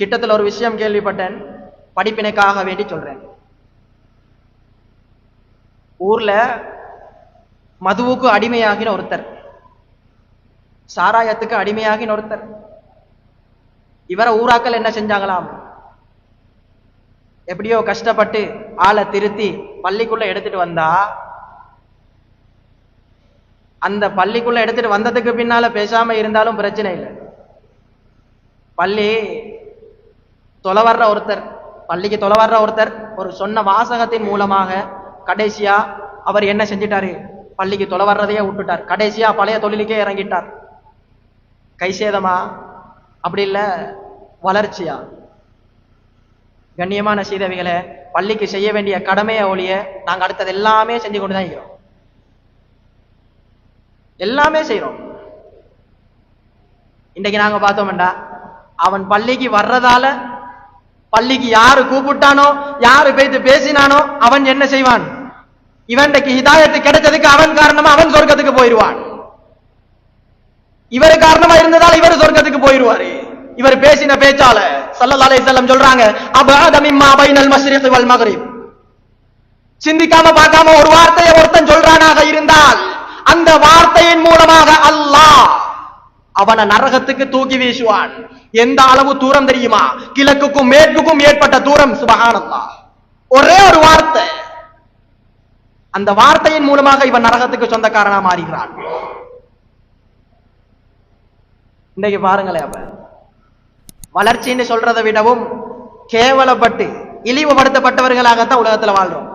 கிட்டத்தில் ஒரு விஷயம் கேள்விப்பட்டேன். படிப்பினைக்காக வேண்டி சொல்றேன். ஊர்ல மதுவுக்கு அடிமையாகின ஒருத்தர். சாராயத்துக்கு அடிமையாகின ஒருத்தர். இவரை ஊராக்கள் என்ன செஞ்சாங்களாம்? எப்படியோ கஷ்டப்பட்டு ஆளை திருத்தி பள்ளிக்குள்ள எடுத்துட்டு வந்தா அந்த பள்ளிக்குள்ள எடுத்துட்டு வந்ததுக்கு பின்னால பேசாம இருந்தாலும் பிரச்சனை இல்லை. பள்ளி தொலை வர்ற ஒருத்தர் பள்ளிக்கு தொலை வர்ற ஒருத்தர் ஒரு சொன்ன வாசகத்தின் மூலமாக கடைசியா அவர் என்ன செஞ்சிட்டாரு? பள்ளிக்கு தொலை வர்றதையே விட்டுட்டார். கடைசியா பழைய தொழிலுக்கே இறங்கிட்டார். கைசேதமா அப்படி இல்லை வளர்ச்சியா? கண்ணியமான சீதவிகளை பள்ளிக்கு செய்ய வேண்டிய கடமையை ஒழிய நாங்கள் அடுத்தது எல்லாமே செஞ்சு கொண்டு தான் இருக்கிறோம் எல்லாமே செய்கிறோம் இன்றைக்கு நாங்கள் பார்த்தோம்டா அவன் பள்ளிக்கு வர்றதால பள்ளிக்கு யாரு கூப்பிட்டானோ யாரு பேத்து பேசினானோ அவன் என்ன செய்வான்? இவன்டைக்கு ஹிதாயத்து கிடைச்சதுக்கு அவன் காரணமா அவன் சொர்க்கத்துக்கு போயிடுவான் இவர் காரணமா இருந்ததால் இவர் சொர்க்கத்துக்கு போயிடுவாரு இவர் பேசின பேச்சால சல்லல்லாஹு அலைஹி சொல்றாங்க அபஅத பைனல் மஷ்ரிக் வல் மக்ரிப். சிந்திக்காம பார்க்காம ஒரு வார்த்தையை ஒருத்தன் சொல்றானாக இருந்தால் அந்த வார்த்தையின் மூலமாக அல்லாஹ் அவனை நரகத்துக்கு தூக்கி வீசுவான். எந்த அளவு தூரம் தெரியுமா? கிழக்குக்கும் மேற்குக்கும் ஏற்பட்ட தூரம் சுபகானந்தா ஒரே ஒரு வார்த்தை. அந்த வார்த்தையின் மூலமாக இவன் நரகத்துக்கு சொந்தக்காரனா மாறுகிறான். இன்னைக்கு பாருங்களேன் அவன். வளர்ச்சின்னு சொல்றதை விடவும் கேவலப்பட்டு இழிவுபடுத்தப்பட்டவர்களாகத்தான் உலகத்துல வாழ்றோம்.